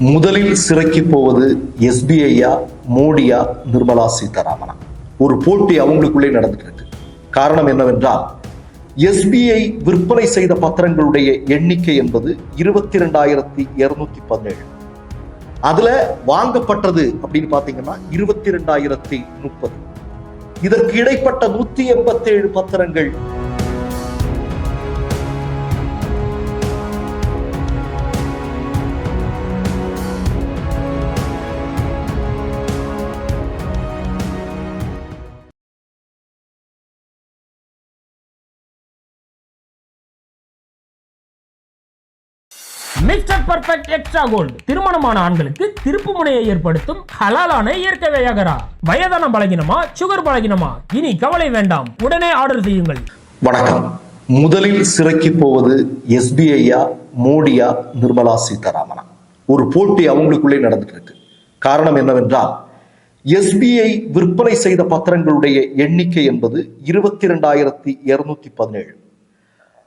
முதலில் சிறைக்கு போவது எஸ்பிஐயா மோடியா நிர்மலா சீதாராமனா? ஒரு போட்டி அவங்களுக்குள்ளே நடந்துட்டு இருக்கு. காரணம் என்னவென்றால் எஸ்பிஐ விற்பனை செய்த பத்திரங்களுடைய எண்ணிக்கை என்பது இருபத்தி ரெண்டாயிரத்தி இருநூத்தி பதினேழு. அதுல வாங்கப்பட்டது அப்படின்னு பாத்தீங்கன்னா இருபத்தி ரெண்டாயிரத்தி முப்பது. இதற்கு இடைப்பட்ட நூத்தி எண்பத்தி ஏழு பத்திரங்கள் மிஸ்டர் பர்ஃபெக்ட் எக்ஸ்ட்ரா கோல்டு திருமணமான ஆண்களுக்கு திருப்பு முனையை ஏற்படுத்தும் ஹலாலான இயற்கை வியாகரா. வயதான பலகினமா சுகர் பலகினமா? இனி கவலை வேண்டாம். உடனே ஆர்டர் செய்யுங்கள். வணக்கம். முதலில் சிறைக்கு போவது எஸ்பிஐயா மோடியா நிர்மலா சீதாராமனா? ஒரு போட்டி அவங்களுக்குள்ளே நடந்துட்டு இருக்கு காரணம் என்னவென்றால் எஸ்பிஐ விற்பனை செய்த பத்திரங்களுடைய எண்ணிக்கை என்பது இருபத்தி ரெண்டாயிரத்தி இருநூத்தி பதினேழு.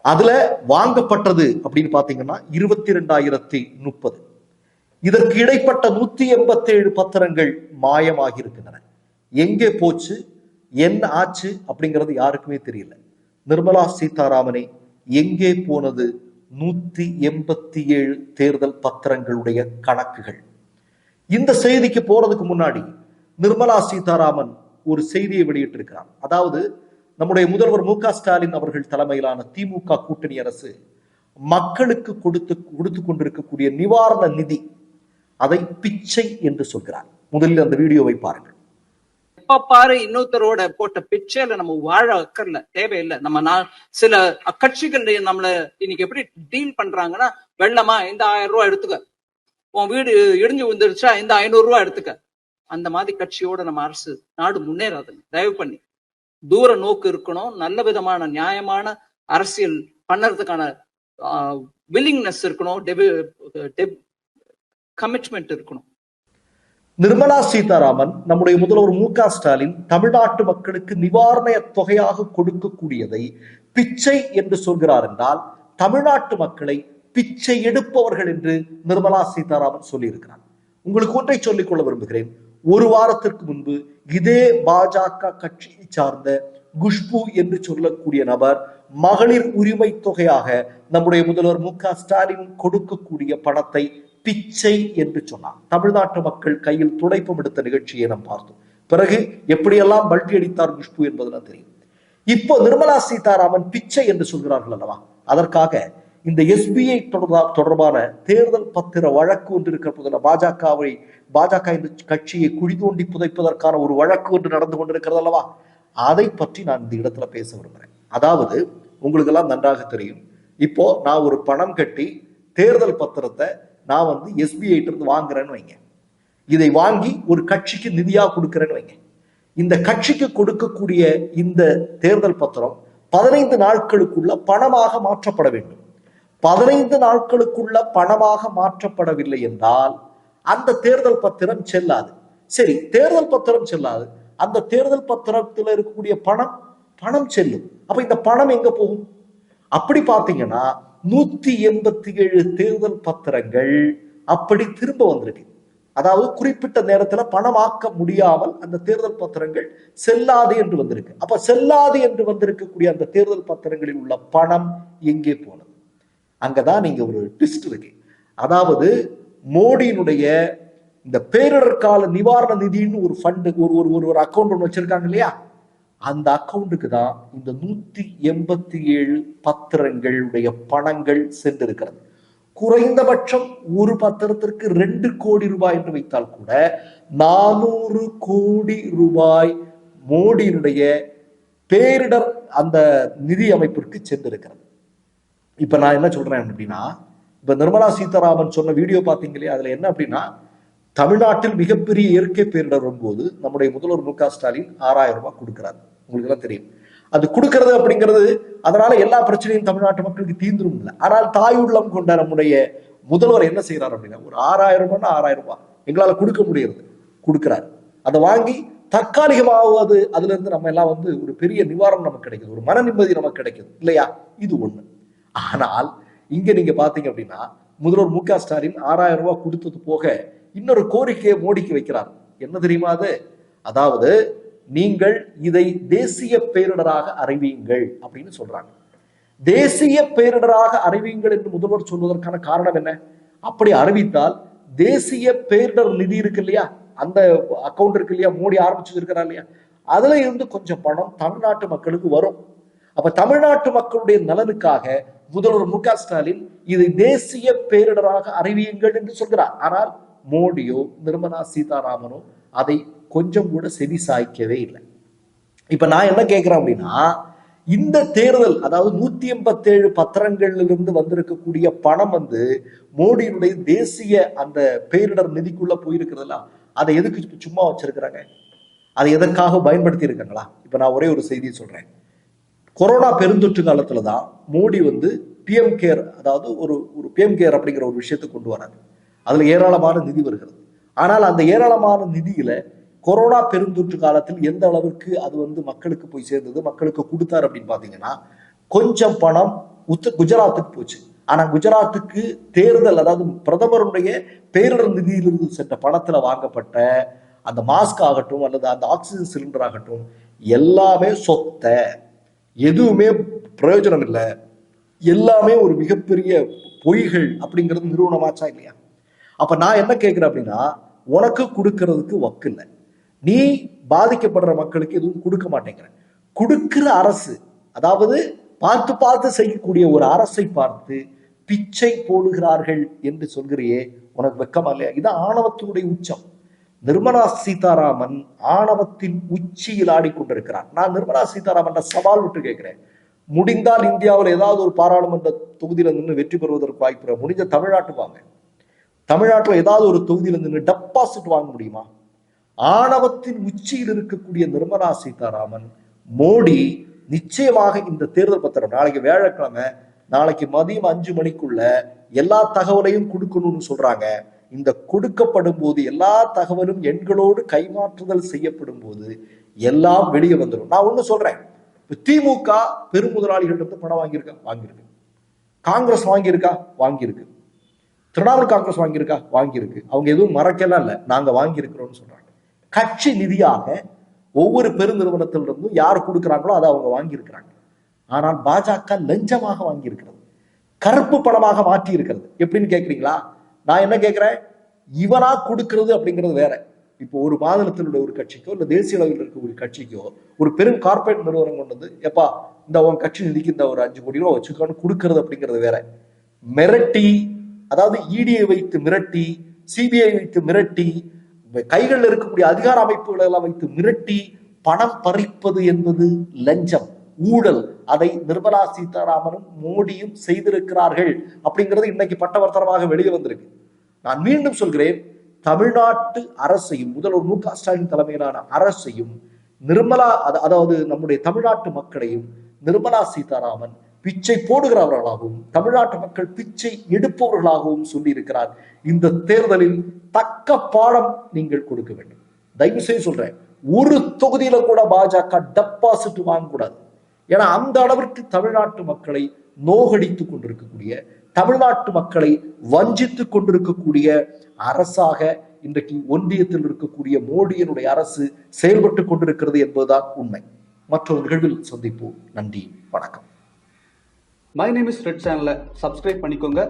அதுல வாங்கப்பட்டது அப்படின்னு பாத்தீங்கன்னா இருபத்தி ரெண்டாயிரத்தி முப்பது. இதற்கு இடைப்பட்ட நூத்தி எண்பத்தேழு பத்திரங்கள் மாயமாகி இருக்கின்றன எங்கே போச்சு என்ன ஆச்சு அப்படிங்கிறது யாருக்குமே தெரியல. நிர்மலா சீதாராமனே எங்கே போனது நூத்தி எண்பத்தி ஏழு தேர்தல் பத்திரங்களுடைய கணக்குகள். இந்த செய்திக்கு போறதுக்கு முன்னாடி நிர்மலா சீதாராமன் ஒரு செய்தியை வெளியிட்டிருக்கிறார் அதாவது நம்முடைய முதல்வர் மு ஸ்டாலின் அவர்கள் தலைமையிலான திமுக கூட்டணி அரசு மக்களுக்கு கொடுத்து கொடுத்து கொண்டிருக்கக்கூடிய நிவாரண நிதி அதை பிச்சை என்று சொல்கிறார். முதலில் அந்த வீடியோவை பாருங்கள். எப்ப பாரு இன்னொருத்தரோட போட்ட பிச்சையில நம்ம வாழ அக்கறல தேவையில்லை. நம்ம நான் சில கட்சிகள் நம்மள இன்னைக்கு எப்படி டீல் பண்றாங்கன்னா வெள்ளமா இந்த ஆயிரம் ரூபாய் எடுத்துக்க. உன் வீடு இடிஞ்சு விழுந்துருச்சா இந்த ஐநூறு ரூபாய் எடுத்துக்க. அந்த மாதிரி கட்சியோட நம்ம அரசு நாடு முன்னேறாதுங்க. தயவு பண்ணி. தூர நோக்கு இருக்கணும் நல்ல விதமான நியாயமான அரசியல் பண்ணுறதுக்கான வில்லிங்னஸ் இருக்கணும் கமிட்மெண்ட் இருக்கணும். நிர்மலா சீதாராமன் நம்முடைய முதல்வர் மு க ஸ்டாலின் தமிழ்நாட்டு மக்களுக்கு நிவாரண தொகையாக கொடுக்கக்கூடியதை பிச்சை என்று சொல்கிறார் என்றால் தமிழ்நாட்டு மக்களை பிச்சை எடுப்பவர்கள் என்று நிர்மலா சீதாராமன் சொல்லியிருக்கிறார். உங்களுக்கு ஒன்றை சொல்லிக் கொள்ள விரும்புகிறேன். ஒரு வாரத்திற்கு முன்பு இதே பாஜக கட்சியை சார்ந்த குஷ்பு என்று சொல்லக்கூடிய நபர் மகளிர் உரிமை தொகையாக நம்முடைய முதல்வர் மு க ஸ்டாலின் கொடுக்கக்கூடிய பணத்தை பிச்சை என்று சொன்னார். தமிழ்நாட்டு மக்கள் கையில் துடைப்பம் எடுத்த நிகழ்ச்சியை நாம் பார்த்தோம். பிறகு எப்படியெல்லாம் பல்டி அடித்தார் குஷ்பு என்பதெல்லாம் தெரியும். இப்போ நிர்மலா சீதாராமன் பிச்சை என்று சொல்கிறார்கள் அல்லவா? அதற்காக இந்த எஸ்பிஐ தொடர்பான தேர்தல் பத்திர வழக்கு ஒன்று இருக்கிற பாஜகவை பாஜக இந்த கட்சியை குழி தோண்டி புதைப்பதற்கான ஒரு வழக்கு ஒன்று நடந்து கொண்டிருக்கிறது அல்லவா? அதை பற்றி நான் இந்த இடத்துல பேச விரும்புகிறேன் அதாவது உங்களுக்கு எல்லாம் நன்றாக தெரியும். இப்போ நான் ஒரு பணம் கட்டி தேர்தல் பத்திரத்தை நான் வந்து எஸ்பிஐ இருந்து வாங்குறேன்னு வைங்க. இதை வாங்கி ஒரு கட்சிக்கு நிதியா கொடுக்குறேன்னு வைங்க. இந்த கட்சிக்கு கொடுக்கக்கூடிய இந்த தேர்தல் பத்திரம் பதினைந்து நாட்களுக்குள்ள பணமாக மாற்றப்பட வேண்டும். பதினைந்து நாட்களுக்குள்ள பணமாக மாற்றப்படவில்லை என்றால் அந்த தேர்தல் பத்திரம் செல்லாது. சரி தேர்தல் பத்திரம் செல்லாது. அந்த தேர்தல் பத்திரத்தில் இருக்கக்கூடிய பணம் பணம் செல்லும். அப்ப இந்த பணம் எங்க போகும்? அப்படி பார்த்தீங்கன்னா நூத்தி எண்பத்தி ஏழு தேர்தல் பத்திரங்கள் அப்படி திரும்ப வந்திருக்கு. அதாவது குறிப்பிட்ட நேரத்துல பணமாக்க முடியாமல் அந்த தேர்தல் பத்திரங்கள் செல்லாது என்று வந்திருக்கு. அப்ப செல்லாது என்று வந்திருக்கக்கூடிய அந்த தேர்தல் பத்திரங்களில் உள்ள பணம் எங்கே போனது? அங்கதான் நீங்க ஒரு ட்விஸ்ட் இருக்கு. அதாவது மோடியினுடைய இந்த பேரிடர் கால நிவாரண நிதின்னு ஒரு ஃபண்டு ஒரு ஒரு ஒரு ஒரு அக்கௌண்ட் ஒன்று வச்சிருக்காங்க இல்லையா? அந்த அக்கௌண்ட்டுக்கு தான் இந்த நூத்தி எண்பத்தி ஏழு பத்திரங்களுடைய பணங்கள் சென்றிருக்கிறது. குறைந்தபட்சம் ஒரு பத்திரத்திற்கு ரெண்டு கோடி ரூபாய் என்று வைத்தால் கூட நானூறு கோடி ரூபாய் மோடியினுடைய பேரிடர் அந்த நிதி அமைப்பிற்கு சென்றிருக்கிறது. இப்ப நான் என்ன சொல்றேன் அப்படின்னா இப்போ நிர்மலா சீதாராமன் சொன்ன வீடியோ பார்த்தீங்க இல்லையா அதில் என்ன அப்படின்னா தமிழ்நாட்டில் மிகப்பெரிய இயற்கை பேரிடர் வரும்போது நம்முடைய முதல்வர் மு க ஸ்டாலின் ஆறாயிரம் ரூபாய் கொடுக்குறாரு. உங்களுக்கு எல்லாம் தெரியும். அது கொடுக்கறது அப்படிங்கிறது அதனால எல்லா பிரச்சனையும் தமிழ்நாட்டு மக்களுக்கு தீந்துரும் இல்லை ஆனால் தாய் உள்ளம் கொண்ட நம்முடைய முதல்வர் என்ன செய்யறாரு அப்படின்னா ஒரு ஆறாயிரம் ரூபாய்னா ஆறாயிரம் ரூபாய். எங்களால் கொடுக்க முடியறது. கொடுக்குறாரு. அதை வாங்கி தற்காலிகமாவது அதுல இருந்து நம்ம எல்லாம் வந்து ஒரு பெரிய நிவாரணம் நமக்கு கிடைக்குது. ஒரு மன நிம்மதி நமக்கு கிடைக்குது. இல்லையா? இது ஒண்ணு. ஆனால் இங்க நீங்க பாத்தீங்க அப்படின்னா முதல்வர் மு க ஸ்டாலின் ஆறாயிரம் ரூபாய் கொடுத்தது போக இன்னொரு கோரிக்கையை மோடிக்கு வைக்கிறார். என்ன தெரியுமா அது? அதாவது நீங்கள் இதை தேசிய பேரிடராக அறிவியுங்கள் அப்படின்னு சொல்றாங்க. தேசிய பேரிடராக அறிவியுங்கள் என்று முதல்வர் சொல்வதற்கான காரணம் என்ன? அப்படி அறிவித்தால் தேசிய பேரிடர் நிதி இருக்கு இல்லையா? அந்த அக்கவுண்ட் இருக்கு இல்லையா? மோடி ஆரம்பிச்சு இருக்கிறார் இல்லையா? அதுல இருந்து கொஞ்சம் பணம் தமிழ்நாட்டு மக்களுக்கு வரும். அப்ப தமிழ்நாட்டு மக்களுடைய நலனுக்காக முதல்வர் மு க ஸ்டாலின் இதை தேசிய பேரிடராக அறிவியுங்கள் என்று சொல்கிறார். ஆனால் மோடியோ நிர்மலா சீதாராமனோ அதை கொஞ்சம் கூட செவி சாய்க்கவே இல்லை. இப்ப நான் என்ன கேட்கிறேன் அப்படின்னா இந்த தேர்தல் அதாவது நூத்தி எண்பத்தேழு பத்திரங்களிலிருந்து வந்திருக்கக்கூடிய பணம் வந்து மோடியினுடைய தேசிய அந்த பேரிடர் நிதிக்குள்ள போயிருக்கிறதுல அதை எதுக்கு சும்மா வச்சிருக்கிறாங்க? அதை எதற்காக பயன்படுத்தி இருக்காங்களா இப்ப நான் ஒரே ஒரு செய்தியை சொல்றேன். கொரோனா பெருந்தொற்று காலத்துல தான் மோடி வந்து பிஎம் கேர் அதாவது ஒரு ஒரு பிஎம் கேர் அப்படிங்கிற ஒரு விஷயத்தை கொண்டு வராங்க அதுல ஏராளமான நிதி வருகிறது. ஆனால் அந்த ஏராளமான நிதியில கொரோனா பெருந்தொற்று காலத்தில் எந்த அளவிற்கு அது வந்து மக்களுக்கு போய் சேர்ந்தது மக்களுக்கு கொடுத்தாரு அப்படின்னு பாத்தீங்கன்னா கொஞ்சம் பணம் உத்த குஜராத்துக்கு போச்சு. ஆனா குஜராத்துக்கு தேர்தல் அதாவது பிரதமருடைய பேரிடர் நிதியிலிருந்து சென்ற பணத்துல வாங்கப்பட்ட அந்த மாஸ்க் ஆகட்டும் அல்லது அந்த ஆக்சிஜன் சிலிண்டர் ஆகட்டும் எல்லாமே சொத்தை. எதுவுமே பிரயோஜனம் இல்லை. எல்லாமே ஒரு மிகப்பெரிய பொய்கள் அப்படிங்கிறது நிறுவனமாச்சா இல்லையா? அப்ப நான் என்ன கேட்கிறேன் அப்படின்னா உனக்கு கொடுக்கறதுக்கு வக்கு இல்லை. நீ பாதிக்கப்படுற மக்களுக்கு எதுவும் கொடுக்க மாட்டேங்கிற. கொடுக்கிற அரசு அதாவது பார்த்து பார்த்து செய்யக்கூடிய ஒரு அரசை பார்த்து பிச்சை போடுகிறார்கள் என்று சொல்கிறியே உனக்கு வெக்கமா இல்லையா? இது ஆணவத்தினுடைய உச்சம். நிர்மலா சீதாராமன் ஆணவத்தின் உச்சியில் ஆடிக்கொண்டிருக்கிறார் நான் நிர்மலா சீதாராமன் சவால் விட்டு கேட்கிறேன். முடிந்தால் இந்தியாவில் ஏதாவது ஒரு பாராளுமன்ற தொகுதியில நின்று வெற்றி பெறுவதற்கு வாய்ப்பு முடிஞ்ச தமிழ்நாட்டு வாங்க. தமிழ்நாட்டில் ஏதாவது ஒரு தொகுதியில நின்று டெபாசிட் வாங்க முடியுமா? ஆணவத்தின் உச்சியில் இருக்கக்கூடிய நிர்மலா சீதாராமன் மோடி நிச்சயமாக இந்த தேர்தல் பத்திரம் நாளைக்கு வியாழக்கிழமை நாளைக்கு மதியம் அஞ்சு மணிக்குள்ள எல்லா தகவலையும் கொடுக்கணும்னு சொல்றாங்க. இந்த கொடுக்கப்படும் போது எல்லா தகவலும் எண்களோடு கைமாற்றுதல் செய்யப்படும் போது எல்லாம் வெளியே வந்துடும். நான் ஒண்ணு சொல்றேன். திமுக பெருமுதலாளிகள் இருந்து பணம் வாங்கியிருக்கா? வாங்கியிருக்கு. காங்கிரஸ் வாங்கியிருக்கா? வாங்கியிருக்கு. திரிணாமுல் காங்கிரஸ் வாங்கியிருக்கா? வாங்கியிருக்கு. அவங்க எதுவும் மறக்கலாம் இல்லை. நாங்க வாங்கியிருக்கிறோம்னு சொல்றாங்க. கட்சி நிதியாக ஒவ்வொரு பெருநிறுவனத்திலிருந்தும் யார் கொடுக்குறாங்களோ அதை அவங்க வாங்கியிருக்கிறாங்க. ஆனால் பாஜக லஞ்சமாக வாங்கியிருக்கிறது. கருப்பு பணமாக மாற்றி இருக்கிறது எப்படின்னு கேக்குறீங்களா? நான் என்ன கேட்கிறேன் இவனா கொடுக்கறது அப்படிங்கிறது வேற. இப்போ ஒரு மாநிலத்தினுடைய ஒரு கட்சிக்கோ இல்ல தேசிய அளவில் இருக்க ஒரு கட்சிக்கோ ஒரு பெரும் கார்ப்பரேட் நிறுவனம் கொண்டு வந்து எப்பா இந்த உன் கட்சி நிதிக்கு இந்த ஒரு அஞ்சு கோடி ரூபா வச்சுக்கோன்னு கொடுக்கறது அப்படிங்கிறது வேற. மிரட்டி அதாவது இடியை வைத்து மிரட்டி சிபிஐ வைத்து மிரட்டி கைகளில் இருக்கக்கூடிய அதிகார அமைப்புகளை எல்லாம் வைத்து மிரட்டி பணம் பறிப்பது என்பது லஞ்சம். ஊழல் அதை நிர்மலா சீதாராமனும் மோடியும் செய்திருக்கிறார்கள் அப்படிங்கிறது இன்னைக்கு பட்டவர்த்தனமாக வெளியே வந்திருக்கு. நான் மீண்டும் சொல்கிறேன் தமிழ்நாட்டு அரசையும் முதல்வர் மு க ஸ்டாலின் தலைமையிலான அரசையும் நிர்மலா அதாவது நம்முடைய தமிழ்நாட்டு மக்களையும் நிர்மலா சீதாராமன் பிச்சை போடுகிறவர்களாகவும் தமிழ்நாட்டு மக்கள் பிச்சை எடுப்பவர்களாகவும் சொல்லியிருக்கிறார். இந்த தேர்தலில் தக்க பாடம் நீங்கள் கொடுக்க வேண்டும். தயவு செய்து சொல்றேன் ஒரு தொகுதியில கூட பாஜக டெபாசிட் வாங்கக்கூடாது. ஏன்னா அந்த அளவிற்கு தமிழ்நாட்டு மக்களை நோகடித்துக் கொண்டிருக்கக்கூடிய தமிழ்நாட்டு மக்களை வஞ்சித்துக் கொண்டிருக்கக்கூடிய அரசாக இன்றைக்கு ஒன்றியத்தில் இருக்கக்கூடிய மோடியினுடைய அரசு செயல்பட்டு கொண்டிருக்கிறது என்பதுதான் உண்மை. மற்றொரு நிகழ்வில் சந்திப்போம். நன்றி. வணக்கம். மை நேம் இஸ் ரெட் சேனலை சப்ஸ்கிரைப் பண்ணிக்கோங்க.